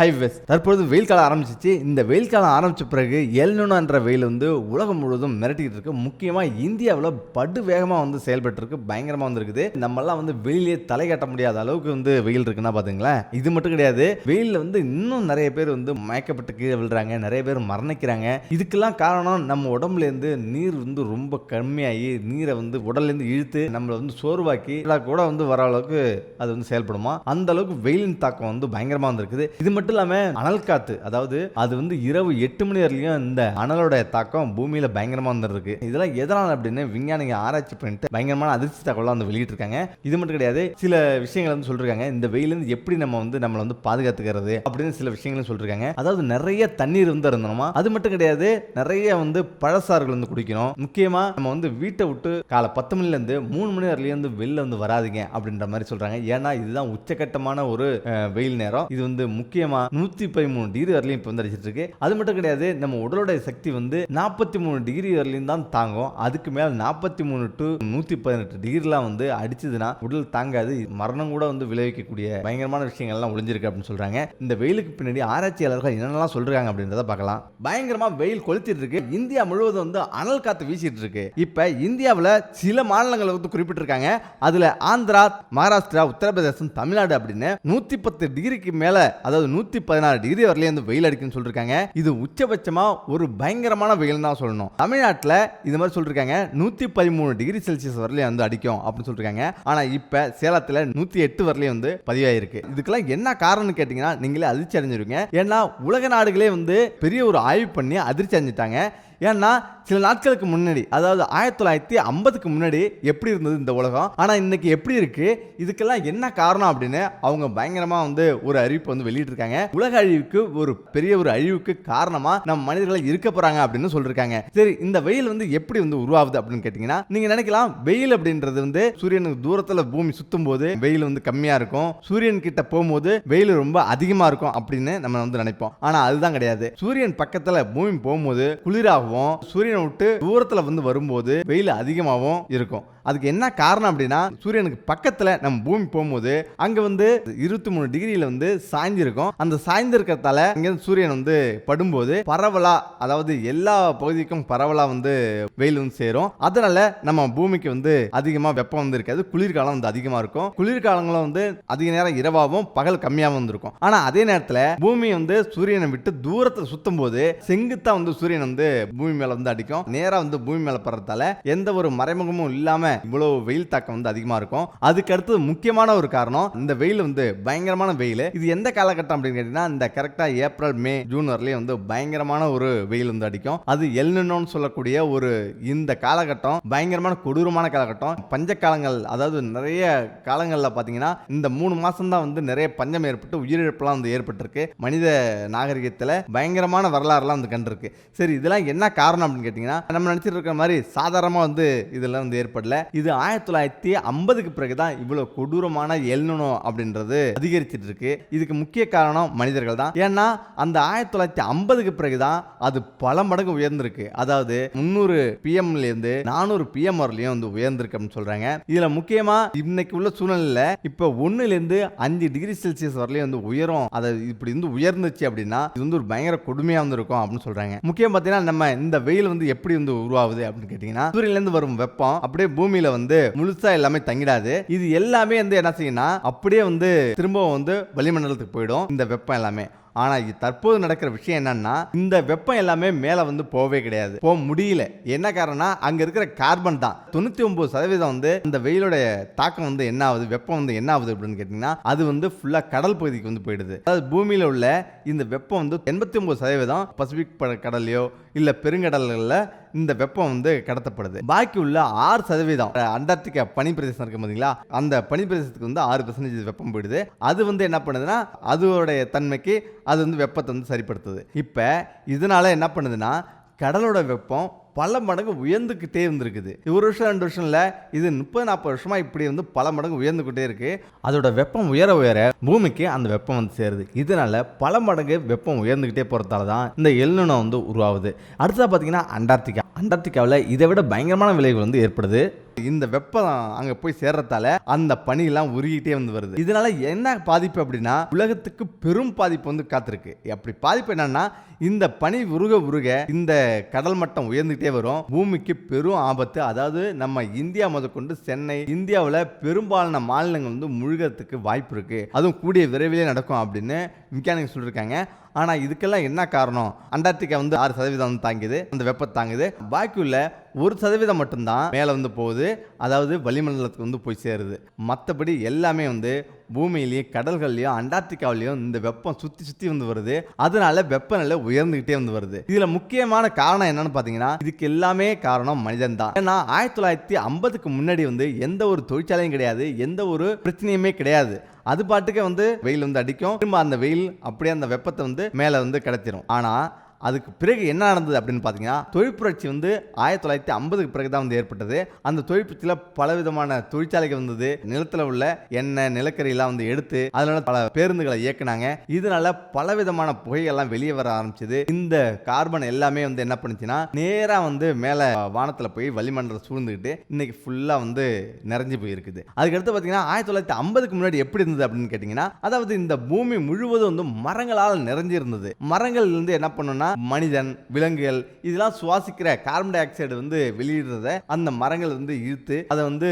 Highways தற்பொழுது வெயில் காலம் ஆரம்பிச்சிச்சு. இந்த வெயில் காலம் ஆரம்பித்த பிறகு எல்னுனோ என்ற வெயில் வந்து உலகம் முழுவதும் மிரட்டிக்கிட்டு இருக்கு. முக்கியமாக இந்தியாவில் படு வேகமாக வந்து செயல்பட்டுருக்கு. பயங்கரமாக வந்திருக்குது. நம்மெல்லாம் வந்து வெளியிலே தலை கட்ட முடியாத அளவுக்கு வந்து வெயில் இருக்குன்னா பார்த்துங்களேன் இது மட்டும் கிடையாது. வெயிலில் வந்து இன்னும் நிறைய பேர் வந்து மயக்கப்பட்டு கீழே விழுறாங்க. நிறைய பேர் மரணிக்கிறாங்க. இதுக்கெல்லாம் காரணம் நம்ம உடம்புலேருந்து நீர் வந்து ரொம்ப கம்மியாகி நீரை வந்து உடல்லேருந்து இழுத்து நம்மளை வந்து சோர்வாக்கி கூட வந்து வர அளவுக்கு அது வந்து செயல்படுமா? அந்த அளவுக்கு வெயிலின் தாக்கம் வந்து பயங்கரமாக வந்திருக்குது. இது மட்டும் இல்லாம அனல் காத்து அதாவது அது வந்து இரவு எட்டு மணி வரையிலும் இந்த அனலோட தாக்கம் பூமியில பயங்கரமா வந்துருக்கு இதெல்லாம் எதனால் அப்படின்னு விஞ்ஞானிங்க ஆராய்ச்சி பண்ணிட்டு பயங்கரமான அதிர்ச்சி தகவலாக வந்து வெளியிட்டிருக்காங்க. இது மட்டும் கிடையாது சில விஷயங்கள் வந்து சொல்லிருக்காங்க. இந்த வெயிலேருந்து எப்படி நம்ம வந்து நம்மளை வந்து பாதுகாத்துக்கிறது அப்படின்னு சில விஷயங்களும் சொல்லிருக்காங்க. அதாவது நிறைய தண்ணீர் வந்து இருந்தோமா? அது மட்டும் கிடையாது நிறைய வந்து பழசாறுகள் வந்து குடிக்கணும். முக்கியமா நம்ம வந்து வீட்டை விட்டு காலை பத்து மணில இருந்து மூணு மணி வரையிலும் வந்து வெளில வந்து வராதீங்க அப்படின்ற மாதிரி சொல்றாங்க. ஏன்னா இதுதான் உச்சகட்டமான ஒரு வெயில் நேரம். இது வந்து முக்கியமா நூத்தி பதிமூணு டிகிரி வரலையும் இப்போ வந்து அடிச்சிட்டு இருக்கு. அது மட்டும் கிடையாது நம்ம உடலோட சக்தி வந்து நாற்பத்தி மூணு டிகிரி வரலையும் தான் தாங்கும். அதுக்கு மேல நாற்பத்தி மூணு டு நூற்றி பதினெட்டு டிகிரிலாம் வந்து அடிச்சதுன்னா உடல் தாங்காது. மரணம் கூட வந்து விளைவிக்கக்கூடிய பயங்கரமான விஷயங்கள்லாம் ஒளிஞ்சிருக்கு அப்படின்னு சொல்றாங்க. இந்த வெயிலுக்கு பின்னாடி ஆராய்ச்சியாளர்கள் என்னென்னலாம் சொல்றாங்க அப்படின்றத பார்க்கலாம். பயங்கரமா வெயில் கொளுத்திட்டு இருக்கு. இந்தியா முழுவதும் வந்து அனல் காற்று வீசிட்டு இருக்கு. இப்ப இந்தியாவில் சில மாநிலங்களை வந்து குறிப்பிட்டிருக்காங்க. அதுல ஆந்திரா மகாராஷ்டிரா உத்தரப்பிரதேசம் தமிழ்நாடு அப்படின்னு நூத்தி பத்து டிகிரிக்கு மேல அதாவது நூத்தி பதினாறு டிகிரி வரலையும் வந்து வெயில் அடிக்குன்னு சொல்லிருக்காங்க. இது உச்சபட்சமா ஒரு பயங்கரமான வெயில் தான் சொல்லணும். தமிழ்நாட்டில் இது மாதிரி சொல்லிருக்காங்க நூத்தி பதிமூணு டிகிரி செல்சியஸ் வரலையும் வந்து அடிக்கும் அப்படின்னு சொல்லிருக்காங்க. ஆனா இப்ப சேலத்துல நூத்தி எட்டு வரலையும் வந்து பதிவாயிருக்கு. இதுக்கெல்லாம் என்ன காரணம்னு கேட்டீங்கன்னா நீங்களே அதிர்ச்சி அடைஞ்சிருவீங்க. ஏன்னா உலக நாடுகளே வந்து பெரிய ஒரு ஆய்வு பண்ணி அதிர்ச்சி அடைஞ்சிட்டாங்க. ஏன்னா சில நாட்களுக்கு முன்னாடி அதாவது ஆயிரத்தி தொள்ளாயிரத்தி ஐம்பதுக்கு முன்னாடி எப்படி இருந்தது இந்த உலகம்? ஆனால் இன்னைக்கு எப்படி இருக்கு? இதுக்கெல்லாம் என்ன காரணம் அப்படின்னு அவங்க பயங்கரமாக வந்து ஒரு அறிவிப்பு வந்து வெளியிட்டிருக்காங்க. உலக அழிவுக்கு ஒரு பெரிய ஒரு அழிவுக்கு காரணமாக நம்ம மனிதர்களை இருக்க போகிறாங்க அப்படின்னு சொல்லியிருக்காங்க சரி இந்த வெயில் வந்து எப்படி வந்து உருவாகுது அப்படின்னு கேட்டிங்கன்னா நீங்கள் நினைக்கலாம் வெயில் அப்படின்றது வந்து சூரியனுக்கு தூரத்தில் பூமி சுற்றும் போது வெயில் வந்து கம்மியாக இருக்கும். சூரியன் கிட்ட போகும்போது வெயில் ரொம்ப அதிகமாக இருக்கும் அப்படின்னு நம்ம வந்து நினைப்போம். ஆனால் அதுதான் கிடையாது. சூரியன் பக்கத்தில் பூமி போகும்போது குளிராகும். குளிராகவும் சூரியனை விட்டு தூரத்துல வந்து வரும்போது வெயில் அதிகமாகவும் இருக்கும். அதுக்கு என்ன காரணம் அப்படின்னா சூரியனுக்கு பக்கத்தில் நம்ம பூமி போகும்போது அங்கே வந்து இருபத்தி மூணு டிகிரியில் வந்து சாய்ந்திருக்கும் அந்த சாய்ந்திருக்கிறதால இங்கேருந்து சூரியன் வந்து படும்போது பரவலா அதாவது எல்லா பகுதிக்கும் பரவலா வந்து வெயில் வந்து சேரும். அதனால நம்ம பூமிக்கு வந்து அதிகமாக வெப்பம் வந்து இருக்காது. குளிர்காலம் வந்து அதிகமாக இருக்கும். குளிர்காலங்களும் வந்து அதிக நேரம் இரவாகவும் பகல் கம்மியாகவும் வந்திருக்கும். ஆனால் அதே நேரத்தில் பூமி வந்து சூரியனை விட்டு தூரத்தை சுத்தும் போது செங்குத்தா வந்து சூரியன் வந்து பூமி மேலே வந்து அடிக்கும். நேராக வந்து பூமி மேலே படுறதால எந்த ஒரு மறைமுகமும் இல்லாமல் இல்லாம இவ்வளவு வெயில் தாக்கம் வந்து அதிகமாக இருக்கும். அதுக்கு அடுத்தது முக்கியமான ஒரு காரணம் இந்த வெயில் வந்து பயங்கரமான வெயில். இது எந்த காலகட்டம் அப்படின்னு கேட்டீங்கன்னா இந்த கரெக்டாக ஏப்ரல் மே ஜூன் வரலையும் வந்து பயங்கரமான ஒரு வெயில் வந்து அடிக்கும். அது எல்னுன்னு சொல்லக்கூடிய ஒரு இந்த காலகட்டம் பயங்கரமான கொடூரமான காலகட்டம். பஞ்ச காலங்கள் அதாவது நிறைய காலங்களில் பார்த்தீங்கன்னா இந்த மூணு மாதம் தான் வந்து நிறைய பஞ்சம் ஏற்பட்டு உயிரிழப்புலாம் வந்து ஏற்பட்டிருக்கு. மனித நாகரிகத்தில் பயங்கரமான வரலாறுலாம் வந்து கண்டிருக்கு. சரி இதெல்லாம் என்ன காரணம் அப்படின்னு கேட்டிங்கன்னா நம்ம நினச்சிட்டு இருக்கிற மாதிரி சாதாரணமாக வந்து இதெல்லாம் வந்து ஏற்படல. இது ஆயிரத்தி தொள்ளாயிரத்தி ஐம்பதுக்கு பிறகு தான் இவ்வளோ கொடூரமான எல்னுனோ அப்படின்றது அதிகரிச்சிட்டு இருக்கு இதுக்கு முக்கிய காரணம் மனிதர்கள் தான் ஏன்னா அந்த ஆயிரத்தி தொள்ளாயிரத்தி ஐம்பதுக்கு பிறகு தான் அது பல மடங்கு உயர்ந்திருக்கு. அதாவது முந்நூறு பிஎம்ல இருந்து நானூறு பிஎம் வரலையும் வந்து உயர்ந்திருக்கு அப்படின்னு சொல்றாங்க. இதுல முக்கியமா இன்னைக்கு உள்ள சூழ்நிலையில இப்ப ஒன்னுல இருந்து அஞ்சு டிகிரி செல்சியஸ் வரலையும் வந்து உயரும். அதை இப்படி வந்து உயர்ந்துச்சு அப்படின்னா இது வந்து ஒரு பயங்கர கொடுமையா வந்து இருக்கும் அப்படின்னு சொல்றாங்க. முக்கியம் பார்த்தீங்கன்னா நம்ம இந்த வெயில் வந்து எப்படி வந்து உருவாகுது அப்படின்னு கேட்டீங்கன்னா சூரியன்ல இருந்து வரும் வெப்பம் அப்படியே பூமி பூமியில வந்து முழுசா எல்லாமே தங்கிடாது. இது எல்லாமே வந்து என்ன செய்யும்னா அப்படியே வந்து திரும்பவும் வந்து வளிமண்டலத்துக்கு போயிடும். இந்த வெப்பம் எல்லாமே. ஆனால் இது தற்போது நடக்கிற விஷயம் என்னன்னா இந்த வெப்பம் எல்லாமே மேலே வந்து போகவே கிடையாது. போக முடியல. என்ன காரணம்னா அங்கே இருக்கிற கார்பன் தான். தொண்ணூற்றி ஒம்பது சதவீதம் வந்து இந்த வெயிலுடைய தாக்கம் வந்து என்ன ஆகுது வெப்பம் வந்து என்ன ஆகுது அப்படின்னு கேட்டிங்கன்னா அது வந்து ஃபுல்லாக கடல் பகுதிக்கு வந்து போயிடுது. அதாவது பூமியில் உள்ள இந்த வெப்பம் வந்து எண்பத்தி ஒம்பது சதவீதம் பசிபிக் கடல்லையோ இல்லை பெருங்கடல்களில் இந்த வெப்பம் வந்து கடத்தப்படுது. பாக்கி உள்ள ஆறு சதவீதம் அண்டார்டிகா பனி பிரதேசம் இருக்கு பார்த்தீங்களா அந்த பனி பிரதேசத்துக்கு வந்து ஆறு பெர்சன்டேஜ் வெப்பம் போயிடுது. அது வந்து என்ன பண்ணுதுன்னா அதோடைய தன்மைக்கு அது வந்து வெப்பத்தை வந்து சரிப்படுத்துது. இப்போ இதனால் என்ன பண்ணுதுன்னா கடலோட வெப்பம் பல மடங்கு உயர்ந்துக்கிட்டே இருந்திருக்குது. ஒரு வருஷம் ரெண்டு வருஷம் இல்லை இது முப்பது நாற்பது வருஷமா இப்படி வந்து பல மடங்கு உயர்ந்துக்கிட்டே இருக்கு. அதோட வெப்பம் உயர உயர பூமிக்கு அந்த வெப்பம் வந்து சேருது. இதனால பல மடங்கு வெப்பம் உயர்ந்துக்கிட்டே போகிறதால தான் இந்த எல்லுணம் வந்து உருவாகுது. அடுத்ததாக பார்த்தீங்கன்னா அண்டார்டிகா. அண்டார்டிகாவில் இதை விட பயங்கரமான விளைவுகள் வந்து ஏற்படுது. இந்த வெப்பம் அங்கே போய் சேர்றதால அந்த பனியெல்லாம் உருகிட்டே வந்து வருது. இதனால என்ன பாதிப்பு அப்படின்னா உலகத்துக்கு பெரும் பாதிப்பு வந்து காத்திருக்கு. அப்படி பாதிப்பு என்னன்னா இந்த பனி உருக உருக இந்த கடல் மட்டம் உயர்ந்துகிட்டே வரும். பூமிக்கு பெரும் ஆபத்து. அதாவது நம்ம இந்தியா முதற்கொண்டு சென்னை இந்தியாவில் பெரும்பாலான மாநிலங்கள் வந்து முழுகிறதுக்கு வாய்ப்பு இருக்கு. அதுவும் கூடிய விரைவிலே நடக்கும் அப்படின்னு விஞ்ஞானிகள் சொல்லியிருக்காங்க ஆனால் இதுக்கெல்லாம் என்ன காரணம்? அண்டார்டிகா வந்து ஆறு சதவீதம் வந்து தாங்குது. அந்த வெப்பம் தாங்குது. பாக்கி உள்ள ஒரு சதவீதம் மட்டும்தான் மேலே வந்து போகுது. அதாவது வளிமண்டலத்துக்கு வந்து போய் சேருது. மற்றபடி எல்லாமே வந்து பூமியிலையும் கடல்கள்லையும் அண்டார்டிகாவிலையும் இந்த வெப்பம் சுற்றி சுற்றி வந்து வருது. அதனால வெப்பநிலை உயர்ந்துகிட்டே வந்து வருது. இதில் முக்கியமான காரணம் என்னன்னு பார்த்தீங்கன்னா இதுக்கு எல்லாமே காரணம் மனிதன் தான். ஏன்னா ஆயிரத்தி தொள்ளாயிரத்தி ஐம்பதுக்கு முன்னாடி வந்து எந்த ஒரு தொழிற்சாலையும் கிடையாது எந்த ஒரு பிரச்சனையுமே கிடையாது. அது பாட்டுக்கு வந்து வெயில் வந்து அடிக்கும். திரும்ப அந்த வெயில் அப்படியே அந்த வெப்பத்தை வந்து மேலே வந்து கிடத்திடும் ஆனால் அதுக்கு பிறகு என்ன நடந்தது அப்படின்னு பார்த்தீங்கன்னா தொழிற்புரட்சி வந்து ஆயிரத்தி தொள்ளாயிரத்தி ஐம்பதுக்கு பிறகு தான் வந்து ஏற்பட்டது. அந்த தொழிற்புரட்சியில் பலவிதமான தொழிற்சாலைகள் வந்தது. நிலத்தில் உள்ள எண்ணெய் நிலக்கரியெல்லாம் வந்து எடுத்து அதனால பல பேருந்துகளை இயக்குனாங்க. இதனால பலவிதமான புகைகள்லாம் வெளியே வர ஆரம்பிச்சது. இந்த கார்பன் எல்லாமே வந்து என்ன பண்ணுச்சுன்னா நேராக வந்து மேலே வானத்தில் போய் வளிமண்டலம் சூழ்ந்துக்கிட்டு இன்னைக்கு ஃபுல்லாக வந்து நிறைஞ்சு போயிருக்குது. அதுக்கடுத்து பார்த்தீங்கன்னா ஆயிரத்தி தொள்ளாயிரத்தி ஐம்பதுக்கு முன்னாடி எப்படி இருந்தது அப்படின்னு கேட்டிங்கன்னா அதாவது இந்த பூமி முழுவதும் வந்து மரங்களால் நிறைஞ்சிருந்தது. மரங்கள் வந்து என்ன பண்ணுன்னா மனிதன் விலங்குகள் இதெல்லாம் சுவாசிக்கிற கார்பன் டை ஆக்சைடு வந்து வெளியிடுறத அந்த மரங்கள் வந்து இழுத்து அதை வந்து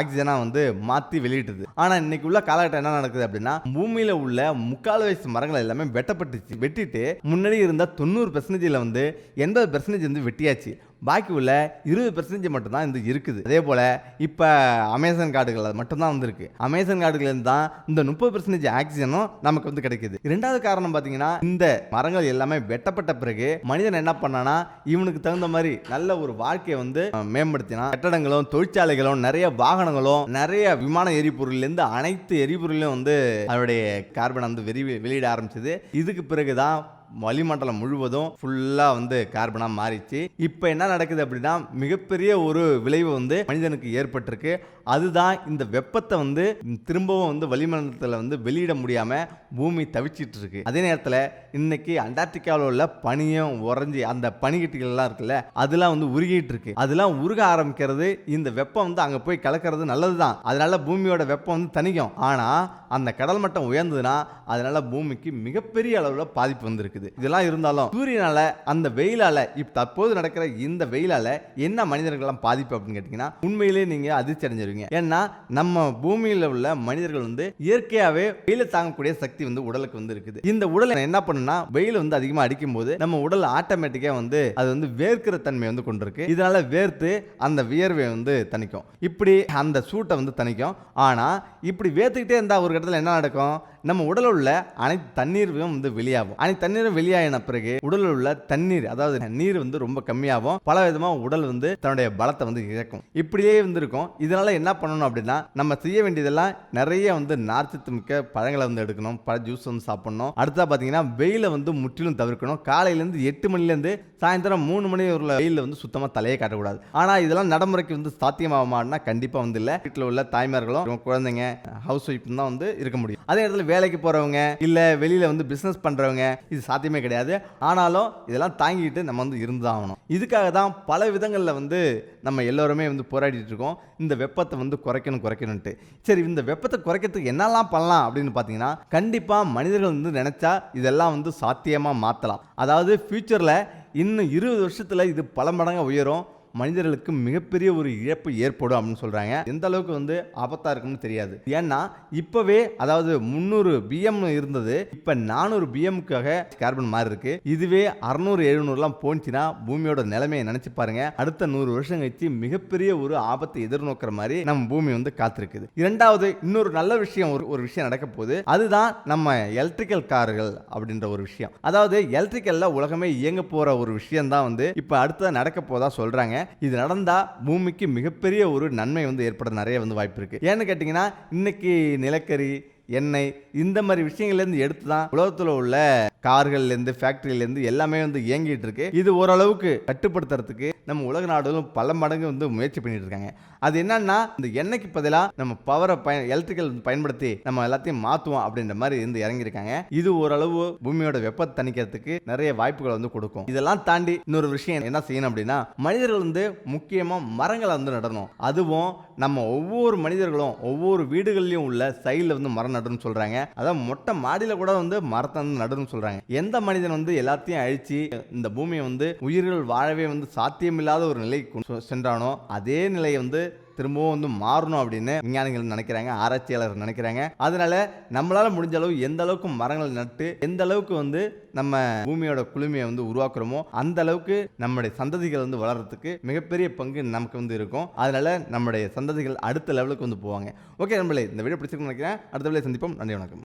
ஆக்சிஜனாக வந்து மாற்றி வெளியிட்டுது. ஆனால் இன்னைக்கு உள்ள காலகட்டம் என்ன நடக்குது அப்படின்னா பூமியில் உள்ள முக்கால் வயசு மரங்கள் எல்லாமே வெட்டப்பட்டுச்சு. வெட்டிட்டு முன்னாடி இருந்த தொண்ணூறு பெர்சன்டேஜில் வந்து எண்பது பெர்சன்டேஜ் வந்து வெட்டியாச்சு. பாக்கி உள்ள இருபது பெர்சன்டேஜ் மட்டும்தான் இந்த இருக்குது. அதே போல் இப்போ அமேசான் காடுகளில் மட்டும்தான் வந்திருக்கு. அமேசான் காடுகள்லேருந்து தான் இந்த முப்பது பெர்சன்டேஜ் ஆக்சிஜனும் நமக்கு வந்து கிடைக்குது. ரெண்டாவது காரணம் பார்த்தீங்கன்னா இந்த மரங்கள் எல்லாமே வெட்டப்பட்ட பிறகு மனிதன் என்ன பண்ணானா இவனுக்கு தகுந்த மாதிரி நல்ல ஒரு வாழ்க்கையை வந்து மேம்படுத்தினா கட்டடங்களும் தொழிற்சாலைகளும் நிறைய வாகனங்களும் நிறைய விமான எரிபொருள்லேருந்து அனைத்து எரிபொருளையும் வந்து அவருடைய கார்பன் வந்து வெளி வெளியிட ஆரம்பிச்சது. இதுக்கு பிறகுதான் வளிமண்டலம் முழுவதும் ஃபுல்லாக வந்து கார்பனாக மாறிச்சு. இப்போ என்ன நடக்குது அப்படின்னா மிகப்பெரிய ஒரு விளைவு வந்து மனிதனுக்கு ஏற்பட்டிருக்கு. அதுதான் இந்த வெப்பத்தை வந்து திரும்பவும் வந்து வளிமண்டலத்தில் வந்து வெளியிட முடியாமல் பூமி தவிச்சிட்டு இருக்கு அதே நேரத்தில் இன்னைக்கு அண்டார்டிகாவில் உள்ள பனியும் உறைஞ்சி அந்த பனிக்கட்டிகள்லாம் இருக்குல்ல அதெல்லாம் வந்து உருகிட்டு இருக்கு அதெல்லாம் உருக ஆரம்பிக்கிறது இந்த வெப்பம் வந்து அங்கே போய் கலக்கிறது நல்லது தான் அதனால பூமியோட வெப்பம் வந்து தணிக்கும். ஆனால் அந்த கடல் மட்டம் உயர்ந்ததுன்னா அதனால பூமிக்கு மிகப்பெரிய அளவில் பாதிப்பு வந்திருக்கு. இருக்குது இதெல்லாம் இருந்தாலும் சூரியனால அந்த வெயிலால இப்ப தற்போது நடக்கிற இந்த வெயிலால என்ன மனிதர்கள்லாம் பாதிப்பு அப்படின்னு கேட்டீங்கன்னா உண்மையிலேயே நீங்க அதிர்ச்சி அடைஞ்சிருவீங்க. ஏன்னா நம்ம பூமியில உள்ள மனிதர்கள் வந்து இயற்கையாவே வெயில தாங்கக்கூடிய சக்தி வந்து உடலுக்கு வந்து இருக்குது. இந்த உடல் என்ன பண்ணுனா வெயில் வந்து அதிகமா அடிக்கும் போது நம்ம உடல் ஆட்டோமேட்டிக்கா வந்து அது வந்து வேர்க்கிற தன்மை வந்து கொண்டிருக்கு. இதனால வேர்த்து அந்த வியர்வை வந்து தணிக்கும். இப்படி அந்த சூட்டை வந்து தணிக்கும். ஆனா இப்படி வேர்த்துக்கிட்டே இருந்தா ஒரு இடத்துல என்ன நடக்கும்? நம்ம உடலில் உள்ள அனைத்து தண்ணீரும் வந்து வெளியாகும். அனைத்து தண்ணீரும் வெளியாகின பிறகு உடலில் உள்ள தண்ணீர் அதாவது நீர் வந்து ரொம்ப கம்மியாகும். பல விதமாக உடல் வந்து தன்னுடைய பலத்தை வந்து இழக்கும். இப்படியே வந்து இருக்கும் இதனால என்ன பண்ணணும் அப்படின்னா நம்ம செய்ய வேண்டியதெல்லாம் நிறைய வந்து நார்ச்சத்து மிக்க பழங்களை வந்து எடுக்கணும். பழ ஜூஸ் வந்து சாப்பிடணும். அடுத்தா பார்த்தீங்கன்னா வெயிலை வந்து முற்றிலும் தவிர்க்கணும். காலையிலேருந்து எட்டு மணிலேருந்து சாயந்தரம் மூணு மணி உள்ள வெயிலில் வந்து சுத்தமாக தலையே காட்டக்கூடாது. ஆனால் இதெல்லாம் நடைமுறைக்கு வந்து சாத்தியமாகமானா கண்டிப்பாக வந்து இல்லை. வீட்டில் உள்ள தாய்மார்களும் குழந்தைங்க ஹவுஸ் ஒய்ஃப் தான் வந்து இருக்க முடியும். அதே இடத்துல வேலைக்கு போகிறவங்க இல்லை வெளியில் வந்து பிஸ்னஸ் பண்ணுறவங்க இது சாத்தியமே கிடையாது. ஆனாலும் இதெல்லாம் தாங்கிட்டு நம்ம வந்து இருந்தாகணும் ஆகணும். இதுக்காக தான் பல விதங்களில் வந்து நம்ம எல்லோருமே வந்து போராடிட்டு இருக்கோம். இந்த வெப்பத்தை வந்து குறைக்கணும் குறைக்கணும்ட்டு சரி இந்த வெப்பத்தை குறைக்கிறதுக்கு என்னெல்லாம் பண்ணலாம் அப்படின்னு பார்த்தீங்கன்னா கண்டிப்பாக மனிதர்கள் வந்து நினச்சா இதெல்லாம் வந்து சாத்தியமாக மாற்றலாம் அதாவது ஃப்யூச்சரில் இன்னும் இருபது வருஷத்தில் இது பல மடங்கு உயரும். மனிதர்களுக்கு மிகப்பெரிய ஒரு இழப்பு ஏற்படும் அப்படின்னு சொல்கிறாங்க எந்த அளவுக்கு வந்து ஆபத்தாக இருக்கும்னு தெரியாது. ஏன்னா இப்போவே அதாவது முந்நூறு பிஎம் இருந்தது. இப்போ நானூறு பிஎம்க்காக கார்பன் மாறி இருக்கு. இதுவே அறநூறு எழுநூறுலாம் போச்சுன்னா பூமியோட நிலைமையை நினச்சி பாருங்க. அடுத்த நூறு வருஷம் கழிச்சு மிகப்பெரிய ஒரு ஆபத்தை எதிர்நோக்கிற மாதிரி நம்ம பூமி வந்து காத்திருக்குது. இரண்டாவது இன்னொரு நல்ல விஷயம் ஒரு ஒரு விஷயம் நடக்க போகுது. அதுதான் நம்ம எலக்ட்ரிக்கல் கார்கள் அப்படின்ற ஒரு விஷயம். அதாவது எலக்ட்ரிக்கல்ல உலகமே இயங்க போற ஒரு விஷயம் தான் வந்து இப்போ அடுத்த நடக்க போதா சொல்றாங்க. இது நடந்தா பூமிக்கு மிகப்பெரிய ஒரு நன்மை வந்து ஏற்பட நிறைய வந்து வாய்ப்பு இருக்கு. ஏன்னு கேட்டிங்கன்னா இன்னைக்கு நிலக்கரி எண்ணெய் இந்த மாதிரி விஷயங்கள்லேருந்து எடுத்து தான் உலகத்தில் உள்ள கார்கள்லேருந்து ஃபேக்ட்ரியிலேருந்து எல்லாமே வந்து இயங்கிட்டு இருக்கு இது ஓரளவுக்கு கட்டுப்படுத்துறதுக்கு நம்ம உலக நாடுகளும் பல மடங்கு வந்து முயற்சி பண்ணிட்டு இருக்காங்க அது என்னன்னா இந்த எண்ணெய்க்கு பதிலாக நம்ம பவரை பயன் எலக்ட்ரிக்கல் பயன்படுத்தி நம்ம எல்லாத்தையும் மாற்றுவோம் அப்படின்ற மாதிரி இருந்து இறங்கியிருக்காங்க. இது ஓரளவு பூமியோட வெப்பத்தை தணிக்கிறதுக்கு நிறைய வாய்ப்புகளை வந்து கொடுக்கும். இதெல்லாம் தாண்டி இன்னொரு விஷயம் என்ன செய்யணும் அப்படின்னா மனிதர்கள் வந்து முக்கியமாக மரங்களை வந்து நடணும். அதுவும் நம்ம ஒவ்வொரு மனிதர்களும் ஒவ்வொரு வீடுகள்லையும் உள்ள சைடில் வந்து மரம் நடணும்னு சொல்கிறாங்க அதான் மொட்டை மாடியில் கூட வந்து மரத்தை வந்து நடணும்னு சொல்கிறாங்க எந்த மனிதன் வந்து எல்லாத்தையும் அழிச்சு இந்த பூமியை வந்து உயிர்கள் வாழவே வந்து சாத்தியமில்லாத ஒரு நிலைக்கு சென்றானோ அதே நிலையை வந்து திரும்பவும் வந்து மாறணும் அப்படின்னு விஞ்ஞானிகள் நினைக்கிறாங்க ஆராய்ச்சியாளர் நினைக்கிறாங்க. அதனால நம்மளால முடிஞ்ச அளவு எந்த அளவுக்கு மரங்கள் நட்டு எந்த அளவுக்கு வந்து நம்ம பூமியோட குளுமையை வந்து உருவாக்குறோமோ அந்த அளவுக்கு நம்முடைய சந்ததிகள் வந்து வளர்றதுக்கு மிகப்பெரிய பங்கு நமக்கு வந்து இருக்கும். அதனால நம்முடைய சந்ததிகள் அடுத்த லெவலுக்கு வந்து போவாங்க. ஓகே நம்மளே இந்த வீடியோ பிடிச்சிருக்குன்னு நினைக்கிறேன். அடுத்த வேலையை சந்திப்போம். நன்றி வணக்கம்.